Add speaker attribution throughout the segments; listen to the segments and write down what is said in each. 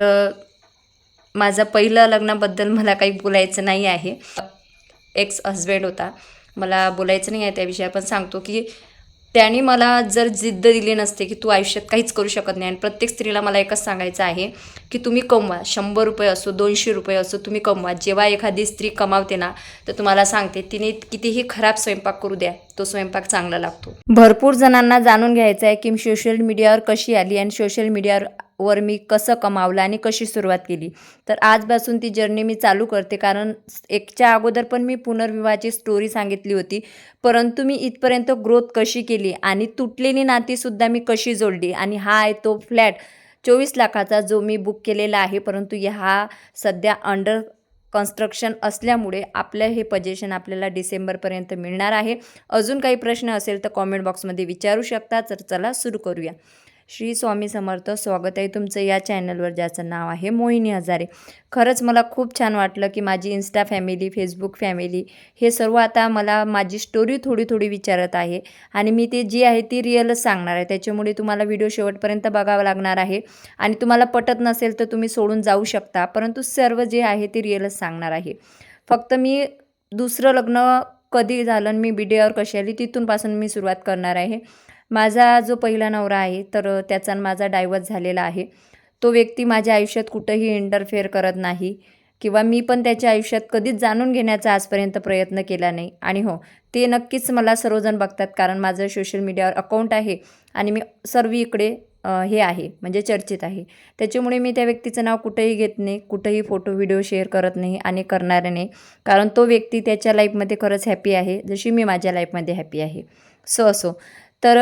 Speaker 1: तर माझा पहिलं लग्नाबद्दल मला काही बोलायचं नाही आहे. एक्स हजबंड होता. मला बोलायचं नाही आहे त्याविषयी. आपण सांगतो की त्याने मला जर जिद्द दिली नसते की तू आयुष्यात काहीच करू शकत नाही आणि प्रत्येक स्त्रीला मला एकच सांगायचं आहे की तुम्ही कमवा. शंभर रुपये असो दोनशे रुपये असो तुम्ही कमवा. जेव्हा एखादी स्त्री कमावते ना तर तुम्हाला सांगते तिने कितीही खराब स्वयंपाक करू द्या तो स्वयंपाक चांगला लागतो. भरपूर जणांना जाणून घ्यायचं आहे की सोशल मीडियावर कशी आली आणि सोशल मीडियावर वर मी कसं कमावलं आणि कशी सुरुवात केली. तर आजपासून ती जर्नी मी चालू करते. कारण एकच्या अगोदर पण मी पुनर्विवाहाची स्टोरी सांगितली होती. परंतु मी इथपर्यंत ग्रोथ कशी केली आणि तुटलेली नातीसुद्धा मी कशी जोडली आणि हा आहे तो फ्लॅट चोवीस लाखाचा जो मी बुक केलेला आहे. परंतु हा सध्या अंडर कन्स्ट्रक्शन असल्यामुळे आपलं हे पजेशन आपल्याला डिसेंबरपर्यंत मिळणार आहे. अजून काही प्रश्न असेल तर कॉमेंट बॉक्समध्ये विचारू शकता. तर चला सुरू करूया. श्री स्वामी समर्थ स्वागत आहे तुमचं या चॅनलवर ज्याचं नाव आहे मोहिनी हजारे. खरंच मला खूप छान वाटलं की माझी इन्स्टा फॅमिली फेसबुक फॅमिली हे सर्व आता मला माझी स्टोरी थोडी थोडी विचारत आहे आणि मी ते जी आहे ती रिअलच सांगणार आहे. त्याच्यामुळे तुम्हाला व्हिडिओ शेवटपर्यंत बघावं लागणार आहे. आणि तुम्हाला पटत नसेल तर तुम्ही सोडून जाऊ शकता परंतु सर्व जे आहे ते रिअलच सांगणार आहे. फक्त मी दुसरं लग्न कधी झालं आणि मी व्हिडिओवर कशी आली तिथूनपासून मी सुरुवात करणार आहे. माझा जो पहिला नवरा आहे तर त्याचा आणि माझा डायवर्स झालेला आहे. तो व्यक्ती माझ्या आयुष्यात कुठंही इंटरफेअर करत नाही किंवा मी पण त्याच्या आयुष्यात कधीच जाणून घेण्याचा आजपर्यंत प्रयत्न केला नाही. आणि हो ते नक्कीच मला सर्वजण बघतात कारण माझं सोशल मीडियावर अकाउंट आहे आणि मी सर्व इकडे हे आहे म्हणजे चर्चेत आहे. त्याच्यामुळे मी त्या व्यक्तीचं नाव कुठंही घेत नाही कुठंही फोटो व्हिडिओ शेअर करत नाही आणि करणार नाही. कारण तो व्यक्ती त्याच्या लाईफमध्ये खरंच हॅपी आहे जशी मी माझ्या लाईफमध्ये हॅपी आहे. सो असो तर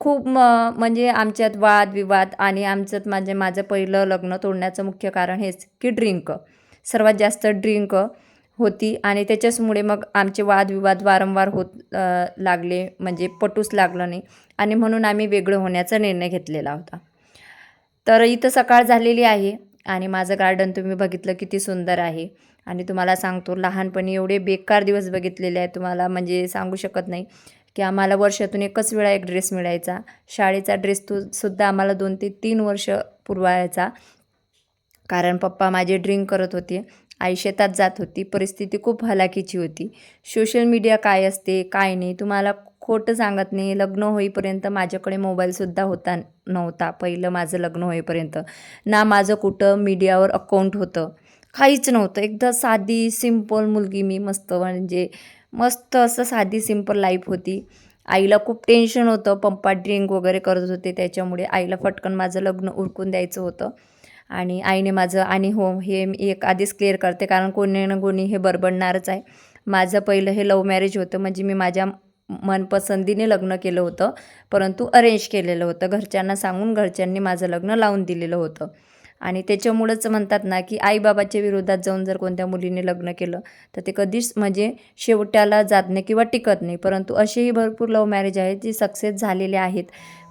Speaker 1: खूप म म्हणजे आमच्यात वादविवाद आणि आमच्यात माझे माझं पहिलं लग्न तोडण्याचं मुख्य कारण हेच की ड्रिंक. सर्वात जास्त ड्रिंक होती आणि त्याच्याचमुळे मग आमचे वादविवाद वारंवार होत लागले म्हणजे पटूच लागलं नाही आणि म्हणून आम्ही वेगळं होण्याचा निर्णय घेतलेला होता. तर इथं सकाळ झालेली आहे आणि माझं गार्डन तुम्ही बघितलं किती सुंदर आहे आणि तुम्हाला सांगतो लहानपणी एवढे बेकार दिवस बघितलेले आहेत तुम्हाला म्हणजे सांगू शकत नाही. की आम्हाला वर्षातून एकच वेळा एक ड्रेस मिळायचा. शाळेचा ड्रेस तो सुद्धा आम्हाला दोन ते तीन वर्ष पुरवायचा. कारण पप्पा माझे ड्रिंक करत होते. आई शेतात जात होती. परिस्थिती खूप हलाखीची होती. सोशल मीडिया काय असते काय नाही तुम्हाला खोटं सांगत नाही. लग्न होईपर्यंत माझ्याकडे मोबाईलसुद्धा होता नव्हता. पहिलं माझं लग्न होईपर्यंत. ना माझं कुठं मीडियावर अकाउंट होतं. काहीच नव्हतं. एकदा साधी सिंपल मुलगी मी मस्त म्हणजे मस्त असं साधी सिंपल लाईफ होती. आईला खूप टेन्शन होतं. पंपा ड्रिंक वगैरे करत होते. त्याच्यामुळे आईला फटकन माझं लग्न उरकून द्यायचं होतं. आणि आईने माझं आणि हो हे मी एक आधीच क्लिअर करते. कारण कोणी ना कोणी हे बरबडणारच आहे. माझं पहिलं हे लव्ह मॅरेज होतं. म्हणजे मी माझ्या मनपसंतीने लग्न केलं होतं. परंतु अरेंज केलेलं होतं. घरच्यांना सांगून घरच्यांनी माझं लग्न लावून दिलेलं होतं. आणि त्याच्यामुळंच म्हणतात ना की आईबाबाच्या विरोधात जाऊन जर कोणत्या मुलीने लग्न केलं तर ते कधीच म्हणजे शेवट्याला जात नाही किंवा टिकत नाही. परंतु असेही भरपूर लव्ह मॅरेज आहेत जे सक्सेस झालेले आहेत.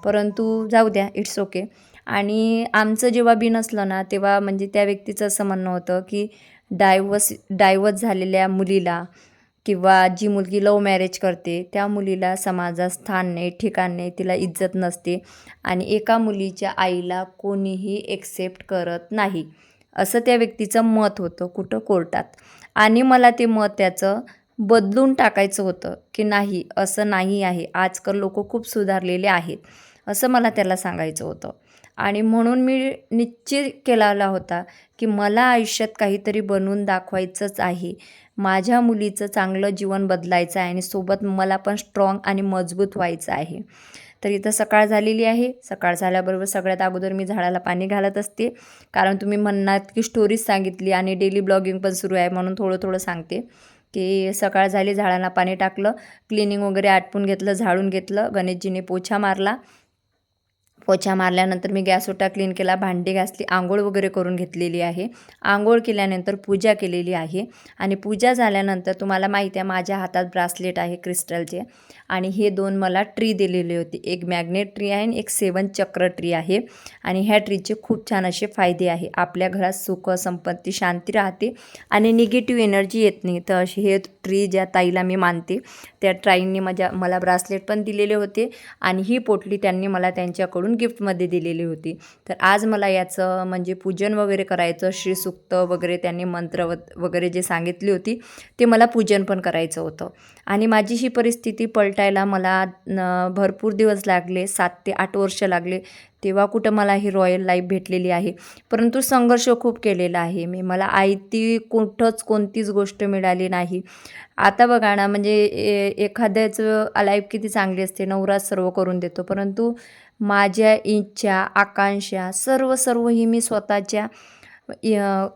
Speaker 1: परंतु जाऊ द्या इट्स ओके आणि आमचं जेव्हा बी नसलं ना तेव्हा म्हणजे त्या व्यक्तीचं असं म्हणणं होतं की डायव्हर्स डायव्हर्स झालेल्या मुलीला किंवा जी मुलगी लव मॅरेज करते त्या मुलीला समाजात स्थान नाही ठिकाण नाही तिला इज्जत नसते आणि एका मुलीच्या आईला कोणीही एक्सेप्ट करत नाही. असं त्या व्यक्तीचं मत होतं कुठं? कोर्टात. आणि मला ते मत त्याचं बदलून टाकायचं होतं की नाही असं नाही आहे. आजकाल लोक खूप सुधारलेले आहेत. असं मला त्याला सांगायचं होतं. आणि म्हणून मी निश्चित केलेला होता की मला आयुष्यात काहीतरी बनवून दाखवायचंच आहे. माझ्या मुलीचं चांगलं जीवन बदलायचं आहे आणि सोबत मला पण स्ट्रॉंग आणि मजबूत व्हायचं आहे. तर इथं सकाळ झालेली आहे. सकाळ झाल्याबरोबर सगळ्यात अगोदर मी झाडाला पाणी घालत असते. कारण तुम्ही म्हणणार की स्टोरीज सांगितली आणि डेली ब्लॉगिंग पण सुरू आहे म्हणून थोडं थोडं सांगते. की सकाळ झाली झाडाला पाणी टाकलं क्लिनिंग वगैरे आटपून घेतलं झाडून घेतलं गणेशजीने पोछा मारला. पोछा मारल्यानंतर मी गॅस ओटा क्लीन केला भांडी घासली आंघोळ वगैरे करून घेतलेली आहे. आंघोळ केल्यानंतर पूजा केलेली आहे आणि पूजा झाल्यानंतर तुम्हाला माहिती आहे माझ्या हातात ब्रासलेट आहे क्रिस्टलचे आणि हे दोन मला ट्री दिलेली होती. एक मॅग्नेट ट्री आहे आणि एक सेवन चक्र ट्री आहे आणि ह्या ट्रीचे खूप छान असे फायदे आहे. आपल्या घरात सुख संपत्ती शांती राहते आणि निगेटिव्ह एनर्जी येत नाही. तर अशी हे ट्री ज्या ताईला मी मानते त्या ट्राईंनी माझ्या मला ब्रासलेट पण दिलेले होते आणि ही पोटली त्यांनी मला त्यांच्याकडून गिफ्टमध्ये दिलेली होती. तर आज मला याचं म्हणजे पूजन वगैरे करायचं श्रीसुक्त वगैरे त्यांनी मंत्र वगैरे जे सांगितली होती ते मला पूजन पण करायचं होतं. आणि माझी ही परिस्थिती पलटायला मला भरपूर दिवस लागले सात ते आठ वर्ष लागले तेव्हा कुठं मला ही रॉयल लाईफ भेटलेली आहे. परंतु संघर्ष खूप केलेला आहे मी. मला आयती कुठंच कोणतीच गोष्ट मिळाली नाही. आता बघा ना म्हणजे ए एखाद्याचं लाईफ किती चांगली असते नवराच सर्व करून देतो. परंतु माझ्या इच्छा आकांक्षा सर्व सर्व ही मी स्वतःच्या य-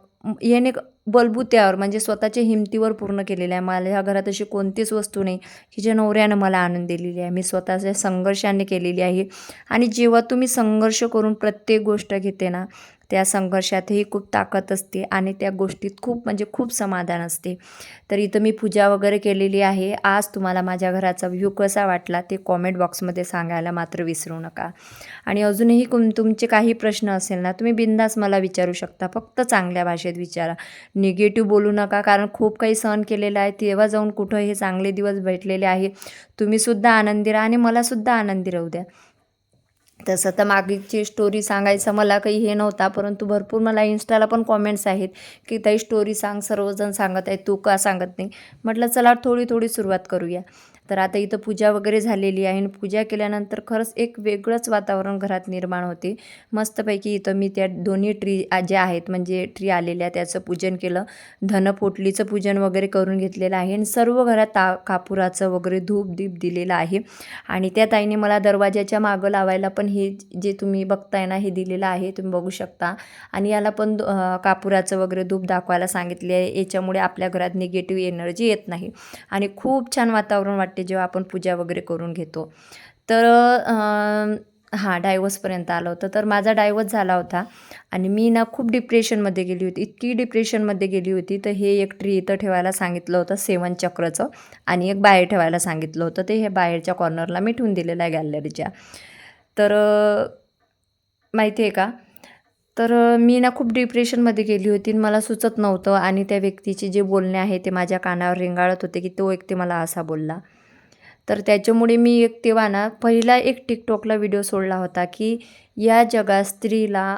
Speaker 1: याने बलबुत्यावर म्हणजे स्वतःच्या हिमतीवर पूर्ण केलेल्या आहे. माझ्या घरात अशी कोणतीच वस्तू नाही की ज्या नवऱ्यानं मला आनंद दिलेली आहे. मी स्वतःच्या संघर्षाने केलेली आहे. आणि जेव्हा तुम्ही संघर्ष करून प्रत्येक गोष्ट घेते ना त्या संघर्षातही खूप ताकद असते आणि त्या गोष्टीत खूप म्हणजे खूप समाधान असते. तर इथं मी पूजा वगैरे केलेली आहे. आज तुम्हाला माझ्या घराचा व्ह्यू कसा वाटला ते कॉमेंट बॉक्समध्ये सांगायला मात्र विसरू नका. आणि अजूनही कुम तुमचे काही प्रश्न असेल ना तुम्ही बिंदास मला विचारू शकता. फक्त चांगल्या भाषेत विचारा. निगेटिव्ह बोलू नका कारण खूप काही सहन केलेलं आहे. तेव्हा जाऊन कुठं हे चांगले दिवस भेटलेले आहे. तुम्हीसुद्धा आनंदी राहा आणि मलासुद्धा आनंदी राहू द्या. तसं तर मागची स्टोरी सांगायचं मला काही हे नव्हता परंतु भरपूर मला इन्स्टाला पण कॉमेंट्स आहेत की ताई स्टोरी सांग सर्वजण सांगत आहेत तू का सांगत नाही? म्हटलं चला थोडी थोडी सुरुवात करूया. तर आता इथं पूजा वगैरे झालेली आहे आणि पूजा केल्यानंतर खरंच एक वेगळंच वातावरण घरात निर्माण होते. मस्तपैकी इथं मी त्या दोन्ही ट्री ज्या आहेत म्हणजे ट्री आलेल्या त्याचं पूजन केलं. धनपोटलीचं पूजन वगैरे करून घेतलेलं आहे आणि सर्व घरात ता कापुराचं वगैरे धूप दीप दिलेलं आहे. आणि त्या ताईने मला दरवाजाच्या मागं लावायला पण हे जे तुम्ही बघताय ना हे दिलेलं आहे तुम्ही बघू शकता. आणि याला पण कापुराचं वगैरे धूप दाखवायला सांगितले आहे. याच्यामुळे आपल्या घरात निगेटिव्ह एनर्जी येत नाही. आणि खूप छान वातावरण वाटते जेव्हा आपण पूजा वगैरे करून घेतो. तर हां डायवर्सपर्यंत आलं होतं. तर माझा डायवर्स झाला होता आणि मी ना खूप डिप्रेशनमध्ये गेली होती. इतकी डिप्रेशनमध्ये गेली होती. तर हे एक ट्री इथं ठेवायला सांगितलं होतं सेवन चक्रचं. आणि एक बाहेर ठेवायला सांगितलं होतं. ते हे बाहेरच्या कॉर्नरला मी ठेवून दिलेलं आहे गॅलरीच्या तर माहिती आहे का? तर मी ना खूप डिप्रेशनमध्ये गेली होती आणि मला सुचत नव्हतं. आणि त्या व्यक्तीचे जे बोलणे आहे ते माझ्या कानावर रेंगाळत होते की तो व्यक्ती मला असा बोलला. तर त्याच्यामुळे मी एक तेव्हा ना पहिला एक टिकटॉकला व्हिडिओ सोडला होता की या जगात स्त्रीला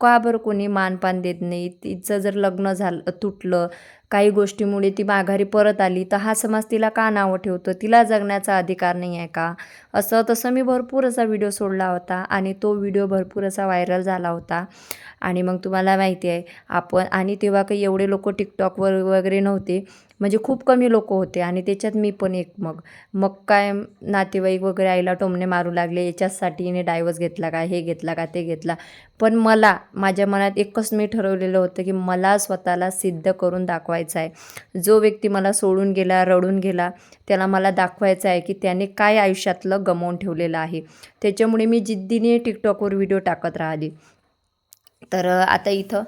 Speaker 1: का बरं कोणी मानपान देत नाही? तिचं जर लग्न झालं तुटलं काही गोष्टीमुळे ती माघारी परत आली तर हा समाज तिला का नावं ठेवतो? तिला जगण्याचा अधिकार नाही आहे का? असं तसं मी भरपूर असा व्हिडिओ सोडला होता आणि तो व्हिडिओ भरपूर असा व्हायरल झाला होता. आणि मग तुम्हाला माहिती आहे आपण आणि तेव्हा काही एवढे लोक टिकटॉकवर वगैरे नव्हते. म्हणजे खूप कमी लोक होते आणि त्याच्यात मी पण एक मग. मग काय नातेवाईक वगैरे आईला टोमणे मारू लागले याच्याचसाठी हिने डायव्हर्स घेतला का हे घेतला का ते घेतला. पण मला माझ्या मनात एकच मी ठरवलेलं होतं की मला स्वतःला सिद्ध करून दाखवायचं आहे. जो व्यक्ती मला सोडून गेला रडून गेला त्याला मला दाखवायचं आहे की त्याने काय आयुष्यातलं गमावून ठेवलेलं आहे. त्याच्यामुळे मी जिद्दीने टिकटॉकवर व्हिडिओ टाकत राहिली. तर आता इथं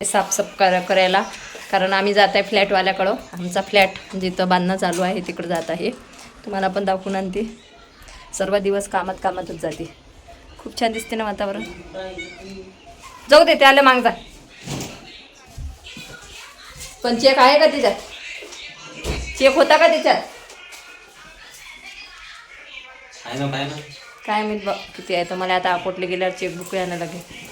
Speaker 1: साफसफ कर करायला. कारण आम्ही जात आहे फ्लॅटवाल्याकडं. आमचा फ्लॅट जिथं बांधणं चालू आहे तिकडं जात आहे. तुम्हाला पण दाखवून आणते. सर्व दिवस कामात कामातच जाते. खूप छान दिसते ना वातावरण. जाऊ दे त्याला माग जा. पण चेक आहे का त्याच्यात चेक होता का त्याच्यात
Speaker 2: काय ना
Speaker 1: काय माहीत बघ किती आहे. तर मला आता अकोटले गेल्यावर चेकबुक यायला लागेल.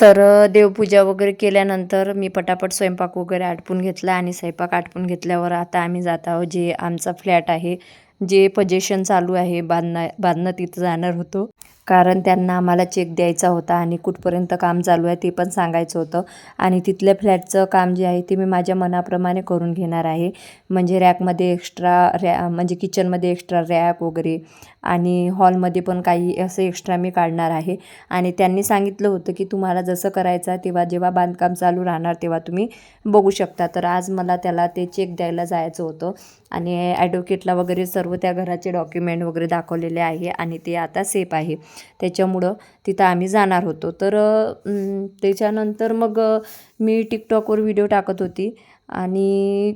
Speaker 1: तर देवपूजा वगैरे केल्यानंतर मी पटापट स्वयंपाक वगैरे आटपून घेतला आणि स्वयंपाक आटपून घेतल्यावर आता आम्ही जात आहोत जे आमचा फ्लॅट आहे जे पजेशन चालू आहे बांधणं बांधणं तिथं जाणार होतो. कारण त्यांना आम्हाला चेक द्यायचा होता आणि कुठपर्यंत काम चालू आहे ते पण सांगायचं होतं. आणि तिथल्या फ्लॅटचं काम जे आहे ते मी माझ्या मनाप्रमाणे करून घेणार आहे. म्हणजे रॅकमध्ये एक्स्ट्रा रॅ म्हणजे किचनमध्ये एक्स्ट्रा रॅक वगैरे आणि हॉलमध्ये पण काही असं एक्स्ट्रा मी काढणार आहे. आणि त्यांनी सांगितलं होतं की तुम्हाला जसं करायचं आहे तेव्हा जेव्हा बांधकाम चालू राहणार तेव्हा तुम्ही बघू शकता. तर आज मला त्याला ते चेक द्यायला जायचं होतं. आणि ॲडव्होकेटला वगैरे सर्व त्या घराचे डॉक्युमेंट वगैरे दाखवलेले आहे आणि ते आता सेफ आहे. त्याच्यामुळं तिथं आम्ही जाणार होतो. तर त्याच्यानंतर मग मी टिकटॉकवर व्हिडिओ टाकत होती आणि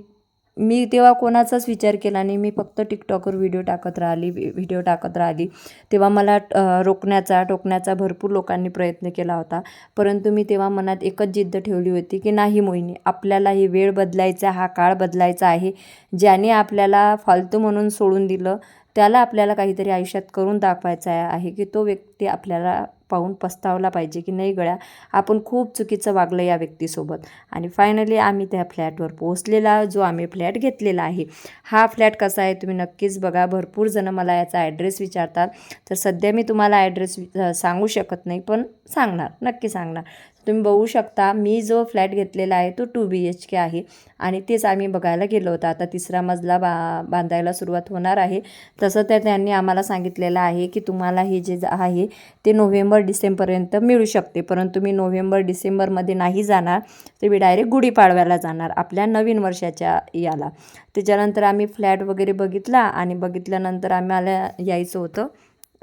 Speaker 1: मी तेव्हा कोणाचाच विचार केला नाही. मी फक्त टिकटॉकवर व्हिडिओ टाकत राहिली व्हिडिओ टाकत राहिली. तेव्हा मला रोकण्याचा रोखण्याचा टोकण्याचा भरपूर लोकांनी प्रयत्न केला होता. परंतु मी तेव्हा मनात एकच जिद्द ठेवली होती की नाही मोहिनी आपल्याला ही वेळ बदलायचा हा काळ बदलायचा आहे. ज्याने आपल्याला फालतू म्हणून सोडून दिलं त्याला आपल्याला काहीतरी आयुष्यात करून दाखवायचा आहे की तो व्यक्ती आपल्याला पाहून पस्तावला पाहिजे की नाही गळ्या आपण खूप चुकीचं वागलं या व्यक्तीसोबत. आणि फायनली आम्ही त्या फ्लॅटवर पोहोचलेला जो आम्ही फ्लॅट घेतलेला आहे. हा फ्लॅट कसा आहे तुम्ही नक्कीच बघा. भरपूर जणं मला याचा ॲड्रेस विचारतात. तर सध्या मी तुम्हाला ॲड्रेस सांगू शकत नाही पण सांगणार नक्की सांगणार. तुम्ही बघू शकता मी जो फ्लॅट घेतलेला आहे तो टू बी एच के आहे. आणि तेच आम्ही बघायला गेलो होतो. आता तिसरा मजला बा बांधायला सुरुवात होणार आहे. तसं तर त्यांनी आम्हाला सांगितलेलं आहे की तुम्हाला हे जे ज- आहे ते नोव्हेंबर डिसेंबरपर्यंत मिळू शकते. परंतु मी नोव्हेंबर डिसेंबरमध्ये नाही जाणार. तर मी डायरेक्ट गुढीपाडव्याला जाणार आपल्या नवीन वर्षाच्या याला. त्याच्यानंतर आम्ही फ्लॅट वगैरे बघितला आणि बघितल्यानंतर आम्हाला यायचं होतं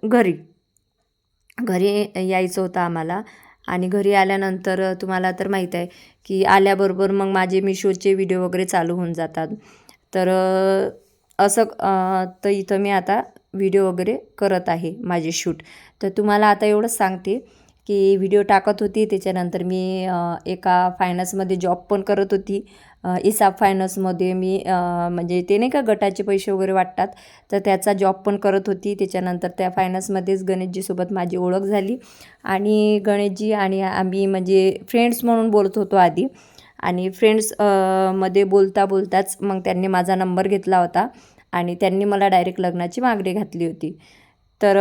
Speaker 1: घरी. घरी यायचं होतं आम्हाला. आणि घरी आल्यानंतर तुम्हाला तर माहीत आहे की आल्याबरोबर मग माझे मिशोचे व्हिडिओ वगैरे चालू होऊन जातात. तर असं तर इथं मी आता व्हिडिओ वगैरे करत आहे माझे शूट. तर तुम्हाला आता एवढंच सांगते की व्हिडिओ टाकत होती. त्याच्यानंतर मी एका फायनान्समध्ये जॉब पण करत होती. अ, इसाफ फायनान्समध्ये मी म्हणजे ते नाही का गटाचे पैसे वगैरे वाटतात. तर त्याचा जॉब पण करत होती. त्याच्यानंतर त्या फायनान्समध्येच गणेशजीसोबत माझी ओळख झाली. आणि गणेशजी आणि आम्ही म्हणजे फ्रेंड्स म्हणून बोलत होतो आधी. आणि फ्रेंड्समध्ये बोलता बोलताच मग त्यांनी माझा नंबर घेतला होता. आणि त्यांनी मला डायरेक्ट लग्नाची मागणी घातली होती. तर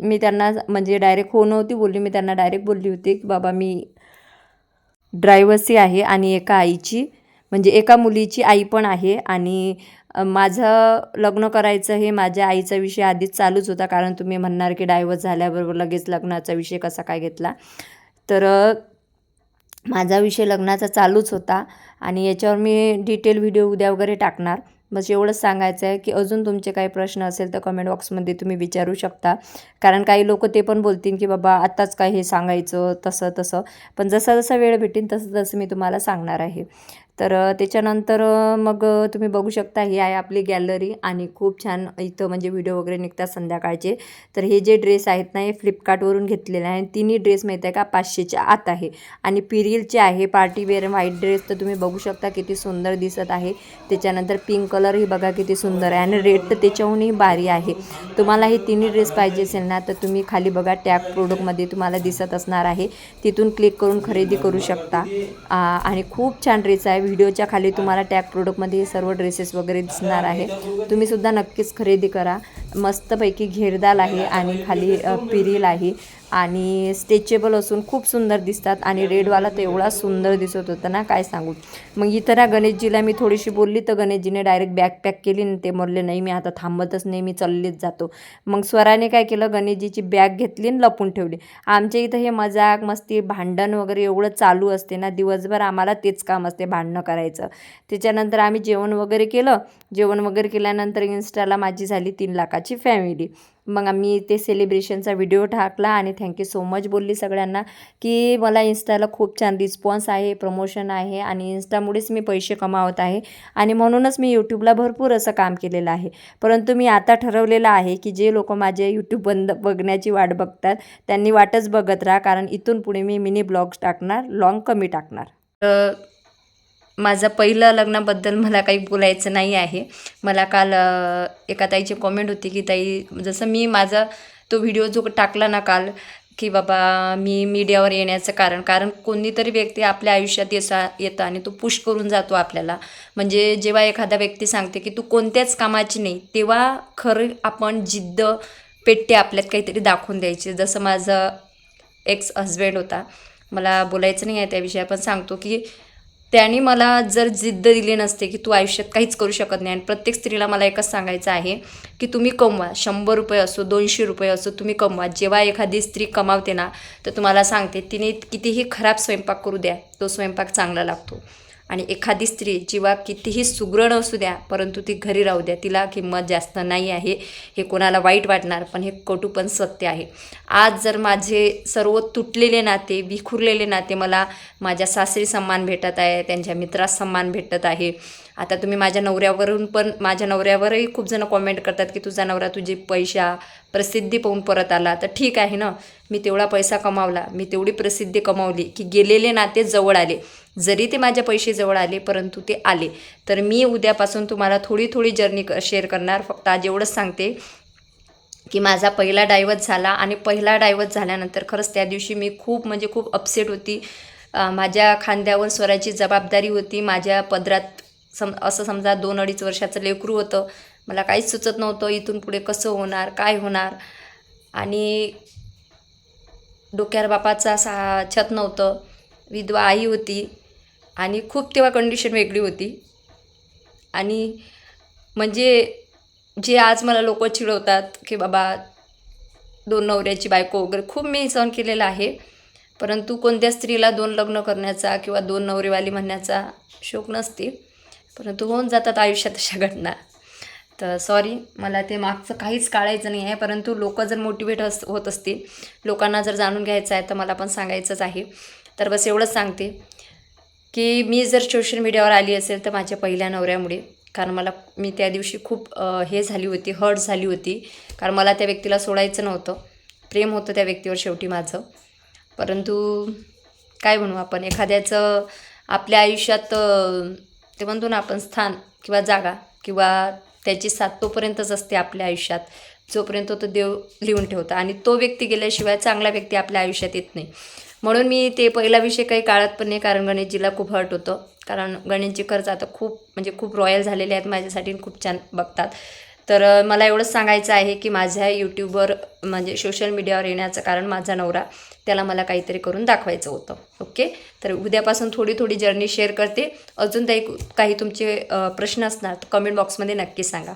Speaker 1: मी त्यांना म्हणजे डायरेक्ट हो नव्हती बोलली मी त्यांना डायरेक्ट बोलली होती की बाबा मी ड्रायव्हर्सी आहे आणि एका आईची म्हणजे एका मुलीची आई पण आहे आणि माझं लग्न करायचं हे माझ्या आईचा विषय आधीच चालूच होता कारण तुम्ही म्हणणार की डायव्हर्स झाल्याबरोबर लगेच लग्नाचा विषय कसा काय घेतला. तर माझा विषय लग्नाचा चालूच होता आणि याच्यावर मी डिटेल व्हिडिओ उद्या वगैरे टाकणार. बस एवढंच सांगायचं आहे की अजून तुमचे काही प्रश्न असेल तर कमेंट बॉक्समध्ये तुम्ही विचारू शकता. कारण काही लोक ते पण बोलतील की बाबा आत्ताच काय हे सांगायचं तसं तसं. पण जसा जसा वेळ भेटेल तसं तसं मी तुम्हाला सांगणार आहे. तर त्याच्यानंतर मग तुम्ही बघू शकता ही आहे आपली गॅलरी आणि खूप छान इथं म्हणजे व्हिडिओ वगैरे निघतात संध्याकाळचे. तर हे जे ड्रेस आहेत ना हे फ्लिपकार्टवरून घेतलेले आहे तिन्ही ड्रेस माहीत आहे का? पाचशेच्या आत आहे. आणि पिरिलचे आहे पार्टी वेअर व्हाईट ड्रेस तर तुम्ही बघू शकता किती सुंदर दिसत आहे. त्याच्यानंतर पिंक कलर ही बघा किती सुंदर आहे आणि रेड तर त्याच्याहूनही भारी आहे. तुम्हाला हे तिन्ही ड्रेस पाहिजे असेल ना तर तुम्ही खाली बघा टॅग प्रोडक्टमध्ये तुम्हाला दिसत असणार आहे. तिथून क्लिक करून खरेदी करू शकता. आणि खूप छान ड्रेस आहे. व्हिडिओच्या खाली तुम्हाला टॅग प्रोडक्टमध्ये सर्व ड्रेसेस वगैरे दिसणार आहे. तुम्ही सुद्धा नक्कीच खरेदी करा. मस्तपैकी घेरदाल आहे आणि खाली पिरील आहे. आणि स्ट्रेचेबल असून खूप सुंदर दिसतात आणि रेडवाला तर एवढा सुंदर दिसत होता ना काय सांगू. मग इतर गणेशजीला मी थोडीशी बोलली तर गणेशजीने डायरेक्ट बॅग पॅक केली आणि ते म्हणले नाही मी आता थांबतच नाही मी चाललीच जातो. मग स्वराने काय केलं गणेशजीची बॅग घेतली आणि लपून ठेवली. आमच्या इथं हे मजाक मस्ती भांडण वगैरे एवढं चालू असते ना दिवसभर आम्हाला तेच काम असते भांडणं करायचं. त्याच्यानंतर आम्ही जेवण वगैरे केलं. जेवण वगैरे केल्यानंतर इन्स्टाला माझी झाली तीन लाखाची फॅमिली मग आम्ही ते सेलिब्रेशनचा व्हिडिओ टाकला आणि थँक्यू सो मच बोलली सगळ्यांना की मला इन्स्टाला खूप छान रिस्पॉन्स आहे प्रमोशन आहे आणि इन्स्टामुळेच मी पैसे कमावत आहे आणि म्हणूनच मी यूट्यूबला भरपूर असं काम केलेलं आहे. परंतु मी आता ठरवलेलं आहे की जे लोक माझे यूट्यूब बंद बघण्याची वाट बघतात त्यांनी वाटच बघत राहा कारण इथून पुढे मी मिनी ब्लॉग्स टाकणार लॉंग कमी टाकणार. तर माझं पहिलं लग्नाबद्दल मला काही बोलायचं नाही आहे. मला काल एका ताईची कॉमेंट होती की ताई जसं मी माझा तो व्हिडिओ जो टाकला ना काल की बाबा मी मीडियावर येण्याचं कारण कारण कोणीतरी व्यक्ती आपल्या आयुष्यात येसा येतं आणि तो पुश करून जातो आपल्याला. म्हणजे जेव्हा एखादा व्यक्ती सांगते की तू कोणत्याच कामाची नाही तेव्हा खरं आपण जिद्द पेट्टे आपल्यात काहीतरी दाखवून द्यायची. जसं माझं एक्स हजबंड होता. मला बोलायचं नाही आहे त्याविषयी आपण सांगतो की त्याने मला जर जिद्द दिली नसते की तू आयुष्यात काहीच करू शकत नाही आणि प्रत्येक स्त्रीला मला एकच सांगायचं आहे की तुम्ही कमवा शंभर रुपये असो दोनशे रुपये असो तुम्ही कमवा. जेव्हा एखादी स्त्री कमावते ना तर तुम्हाला सांगते तिने कितीही खराब स्वयंपाक करू द्या तो स्वयंपाक चांगला लागतो. आणि एखादी स्त्री जीवा कितीही सुग्रण असू द्या परंतु ती घरी राहू द्या. तिला किंमत जास्त नाही आहे हे कोणाला वाईट वाटणार पण हे कटू पण सत्य आहे. आज जर माझे सर्व तुटलेले नाते विखुरलेले नाते मला माझ्या सासरी सन्मान भेटत आहे त्यांच्या मित्रास सन्मान भेटत आहे. आता तुम्ही माझ्या नवऱ्यावरून पण माझ्या नवऱ्यावरही खूप जण कॉमेंट करतात की तुझा नवरा तुझी पैसा प्रसिद्धी पाहून परत आला. तर ठीक आहे ना. मी तेवढा पैसा कमावला. मी तेवढी प्रसिद्धी कमावली की गेलेले नाते जवळ आले. जरी ते माझ्या पैसेजवळ आले परंतु ते आले. तर मी उद्यापासून तुम्हाला थोडी थोडी जर्नी क शेअर करणार. फक्त आज एवढंच सांगते की माझा पहिला डायव्हर्स झाला आणि पहिला डायव्हर्स झाल्यानंतर खरंच त्या दिवशी मी खूप म्हणजे खूप अपसेट होती. माझ्या खांद्यावर स्वराची जबाबदारी होती. माझ्या पदरात सम असं समजा दोन अडीच वर्षाचं लेकरू होतं. मला काहीच सुचत नव्हतं इथून पुढे कसं होणार काय होणार. आणि डोक्यावर बापाचा सा छत नव्हतं. विधवा आई होती. आणि खूप तेव्हा कंडिशन वेगळी होती. आणि म्हणजे जे आज मला लोक चिडवतात की बाबा दोन नवऱ्याची बायको वगैरे खूप मी सहन केलेलं आहे. परंतु कोणत्या स्त्रीला दोन लग्न करण्याचा किंवा दोन नवरेवाली म्हणण्याचा शोक नसते. परंतु होऊन जातात आयुष्यात अशा घटना. तर सॉरी मला ते मागचं काहीच काढायचं नाही आहे. परंतु लोक जर मोटिवेट अस होत असतील लोकांना जर जाणून घ्यायचं आहे तर मला पण सांगायचंच आहे. तर बस एवढंच सांगते. की मी जर सोशल मीडियावर आली असेल तर माझ्या पहिल्या नवऱ्यामुळे. कारण मला मी त्या दिवशी खूप हे झाली होती हर्ट झाली होती. कारण मला त्या व्यक्तीला सोडायचं नव्हतं. प्रेम होतं त्या व्यक्तीवर शेवटी माझं. परंतु काय म्हणू आपण एखाद्याचं आपल्या आयुष्यात ते म्हणतो ना आपण स्थान किंवा जागा किंवा त्याची साथ तोपर्यंतच असते आपल्या आयुष्यात. जोपर्यंत तो देव लिहून ठेवता. आणि तो व्यक्ती गेल्याशिवाय चांगला व्यक्ती आपल्या आयुष्यात येत नाही. म्हणून मी ते पहिला विषय काही काळात पण नाही कारण गणेशजीला खूप हर्ट होतं. कारण गणेशजी खर्च आता खूप म्हणजे खूप रॉयल झालेले आहेत माझ्यासाठी खूप छान बघतात. तर मला एवढंच सांगायचं आहे की माझ्या यूट्यूबवर म्हणजे सोशल मीडियावर येण्याचं कारण माझा नवरा त्याला मला काहीतरी करून दाखवायचं होतं. ओके तर उद्यापासून थोडी थोडी जर्नी शेअर करते. अजून काही काही तुमचे प्रश्न असणार तर कमेंट बॉक्समध्ये नक्की सांगा.